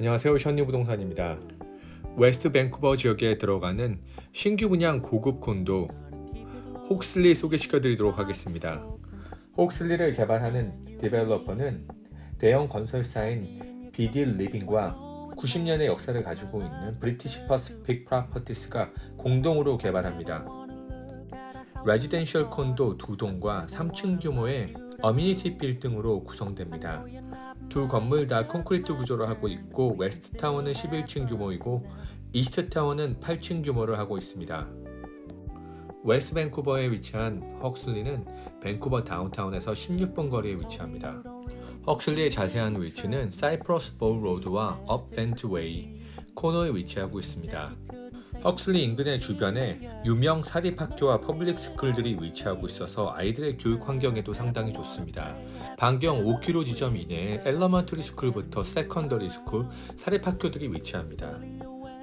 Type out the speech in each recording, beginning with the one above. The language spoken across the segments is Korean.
안녕하세요. 션니 부동산입니다. 웨스트 밴쿠버 지역에 들어가는 신규 분양 고급 콘도 혹슬리 소개시켜 드리도록 하겠습니다. 혹슬리를 개발하는 디벨로퍼는 대형 건설사인 BD 리빙과 90년의 역사를 가지고 있는 브리티시 퍼스픽 프로퍼티스가 공동으로 개발합니다. 레지덴셜 콘도 두 동과 3층 규모의 어미니티 빌딩으로 구성됩니다. 두 건물 다 콘크리트 구조로 하고 있고 웨스트 타워는 11층 규모이고 이스트 타워는 8층 규모를 하고 있습니다. 웨스트 밴쿠버에 위치한 헉슬리는 밴쿠버 다운타운에서 16분 거리에 위치합니다. 헉슬리의 자세한 위치는 사이프러스 볼 로드와 업밴드 웨이 코너에 위치하고 있습니다. 헉슬리 인근의 주변에 유명 사립학교와 퍼블릭 스쿨들이 위치하고 있어서 아이들의 교육 환경에도 상당히 좋습니다. 반경 5km 지점 이내에 엘러먼터리 스쿨부터 세컨더리 스쿨, 사립학교들이 위치합니다.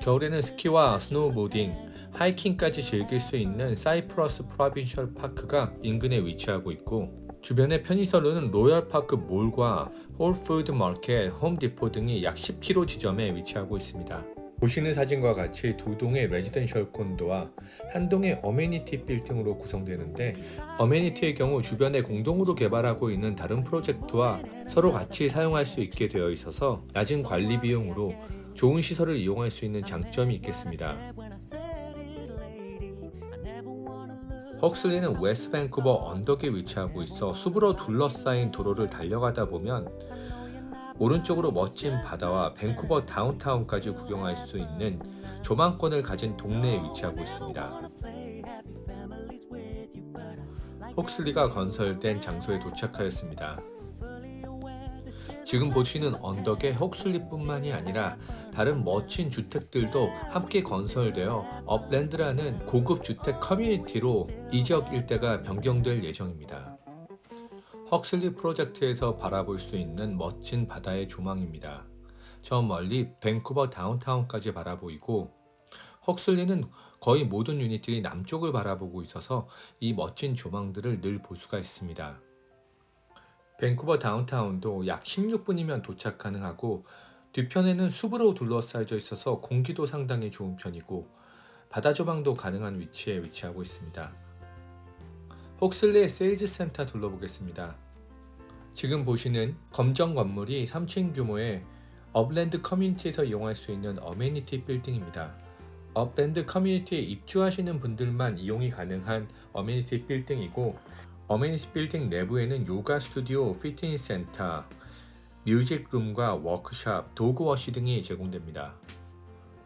겨울에는 스키와 스노우보딩, 하이킹까지 즐길 수 있는 사이프러스 프로빈셜 파크가 인근에 위치하고 있고 주변의 편의선로는 로열파크 몰과 홀푸드 마켓, 홈디포 등이 약 10km 지점에 위치하고 있습니다. 보시는 사진과 같이 두 동의 레지던셜 콘도와 한 동의 어메니티 빌딩으로 구성되는데 어메니티의 경우 주변에 공동으로 개발하고 있는 다른 프로젝트와 서로 같이 사용할 수 있게 되어 있어서 낮은 관리 비용으로 좋은 시설을 이용할 수 있는 장점이 있겠습니다. 헉슬리는 웨스트 밴쿠버 언덕에 위치하고 있어 숲으로 둘러싸인 도로를 달려가다 보면 오른쪽으로 멋진 바다와 밴쿠버 다운타운까지 구경할 수 있는 조망권을 가진 동네에 위치하고 있습니다. 헉슬리가 건설된 장소에 도착하였습니다. 지금 보시는 언덕의 헉슬리뿐만이 아니라 다른 멋진 주택들도 함께 건설되어 업랜드라는 고급 주택 커뮤니티로 이 지역 일대가 변경될 예정입니다. 헉슬리 프로젝트에서 바라볼 수 있는 멋진 바다의 조망입니다. 저 멀리 밴쿠버 다운타운까지 바라보이고 헉슬리는 거의 모든 유닛들이 남쪽을 바라보고 있어서 이 멋진 조망들을 늘 볼 수가 있습니다. 밴쿠버 다운타운도 약 16분이면 도착 가능하고 뒤편에는 숲으로 둘러싸여져 있어서 공기도 상당히 좋은 편이고 바다 조망도 가능한 위치에 위치하고 있습니다. 혹슬리의 세일즈 센터 둘러보겠습니다. 지금 보시는 검정 건물이 3층 규모의 업랜드 커뮤니티에서 이용할 수 있는 어메니티 빌딩입니다. 업랜드 커뮤니티에 입주하시는 분들만 이용이 가능한 어메니티 빌딩이고 어메니티 빌딩 내부에는 요가 스튜디오, 피트니스 센터, 뮤직룸과 워크샵, 도그워시 등이 제공됩니다.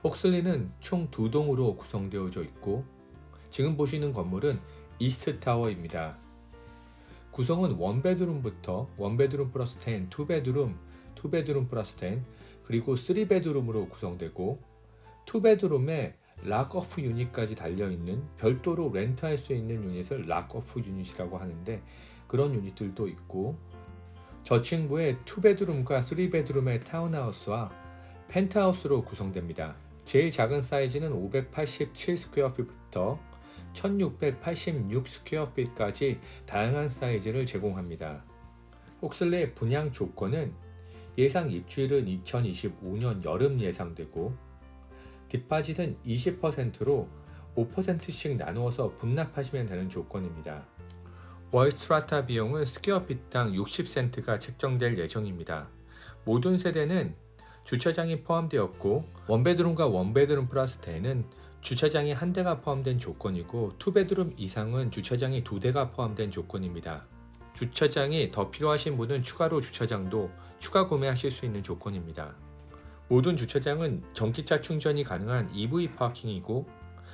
혹슬리는 총 두 동으로 구성되어져 있고 지금 보시는 건물은 이스트 타워입니다. 구성은 원베드룸부터 원베드룸 플러스 10, 투베드룸, 투베드룸 플러스 10, 그리고 3베드룸으로 구성되고 투베드룸에 락오프 유닛까지 달려있는 별도로 렌트할 수 있는 유닛을 락오프 유닛이라고 하는데 그런 유닛들도 있고 저층부에 투베드룸과 3베드룸의 타운하우스와 펜트하우스로 구성됩니다. 제일 작은 사이즈는 587 스퀘어핏부터 1686 스퀘어핏까지 다양한 사이즈를 제공합니다. 혹슬레의 분양 조건은 예상 입주일은 2025년 여름 예상되고 디파짓은 20%로 5%씩 나누어서 분납하시면 되는 조건입니다. 월 스트라타 비용은 스퀘어핏당 60센트가 책정될 예정입니다. 모든 세대는 주차장이 포함되었고 원베드룸과 원베드룸 플러스 10은 주차장이 한 대가 포함된 조건이고 투베드룸 이상은 주차장이 두 대가 포함된 조건입니다. 주차장이 더 필요하신 분은 추가로 주차장도 추가 구매하실 수 있는 조건입니다. 모든 주차장은 전기차 충전이 가능한 EV 파킹이고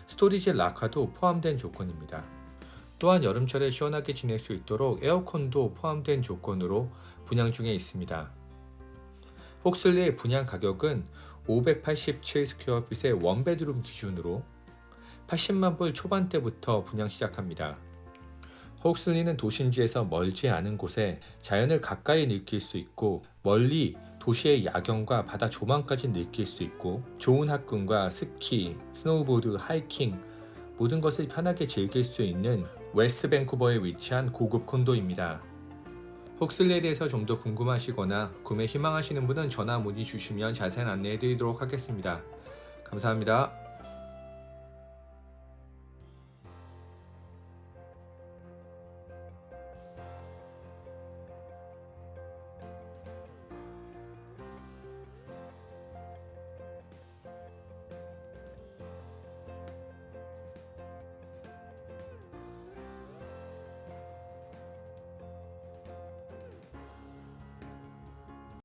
스토리지 락카도 포함된 조건입니다. 또한 여름철에 시원하게 지낼 수 있도록 에어컨도 포함된 조건으로 분양 중에 있습니다. 혹슬리의 분양 가격은 587 스퀘어핏의 원베드룸 기준으로 80만 불 초반대부터 분양 시작합니다. 혹슬리는 도심지에서 멀지 않은 곳에 자연을 가까이 느낄 수 있고 멀리 도시의 야경과 바다 조망까지 느낄 수 있고 좋은 학군과 스키, 스노우보드, 하이킹 모든 것을 편하게 즐길 수 있는 웨스트 밴쿠버에 위치한 고급 콘도입니다. 혹슬리에 대해서 좀 더 궁금하시거나 구매 희망하시는 분은 전화 문의 주시면 자세한 안내해 드리도록 하겠습니다. 감사합니다.